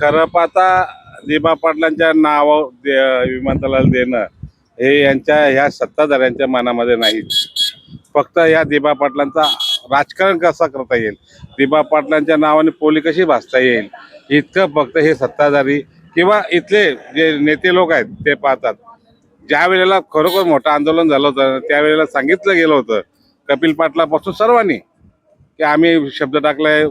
खरं पाहता दिबा पाटलांच्या नाव विमानतळाला देणं हे यांच्या ह्या सत्ताधाऱ्यांच्या मनामध्ये नाही. फक्त या दिबा पाटलांचा राजकारण कसा करता येईल? दिबा पाटलांच्या नावाने पोली कशी भासता येईल? इतकं फक्त हे सत्ताधारी किंवा इथले जे नेते लोक आहेत ते पाहतात. ज्या वेळेला खरोखर मोठं आंदोलन झालं होतं त्यावेळेला सांगितलं गेलं होतं कपिल पाटलापासून सर्वांनी की आम्ही शब्द टाकलाय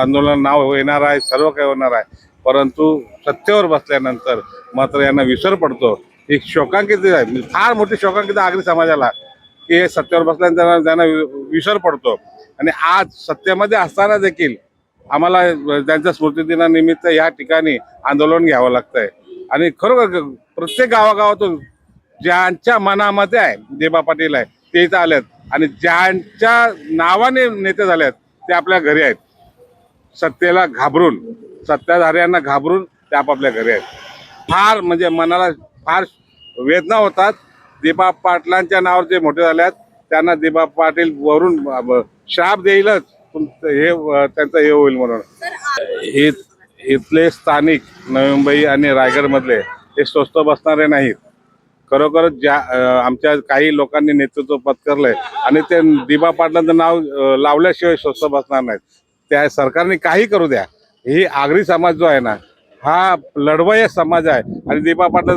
आंदोलन नाव येणार आहे सर्व काही होणार आहे. परंतु सत्तेवर बसल्यानंतर मात्र यांना विसर पडतो. ही शोकांकित आहे. फार मोठी शोकांकित आगरी समाजाला की हे सत्तेवर बसल्यानंतर त्यांना- त्यांना वि- विसर पडतो. आणि आज सत्तेमध्ये असताना देखील आम्हाला त्यांच्या स्मृतिदिनानिमित्त या ठिकाणी आंदोलन घ्यावं लागतंय. आणि खरोखर प्रत्येक गावागावातून ज्यांच्या मनामध्ये आहे देबा पाटील आहे ते इथं आलेत. आणि ज्यांच्या नावाने नेते झाले आहेत ते आपल्या घरी आहेत. सत्तेला घाबरून सत्ताधाऱ्यांना घाबरून ते आपापल्या घरी आहेत. फार म्हणजे मनाला फार वेदना होतात. दीपा पाटलांच्या नावावर जे मोठे झाले आहेत त्यांना दीपा पाटील वरून शाप श्राप देईलच. हे त्यांचं हे होईल म्हणून. इथले स्थानिक नवी मुंबई आणि रायगडमधले हे स्वस्त बसणारे नाहीत. खरोखरच ज्या आमच्या काही लोकांनी नेतृत्व पत्करलंय आणि ते दिबा पाटलांचं नाव लावल्याशिवाय स्वस्त बसणार नाहीत. त्या सरकारने काही करू द्या. ही आगरी समाज जो आहे ना हा लढवय समाज आहे. आणि दिबा पाटला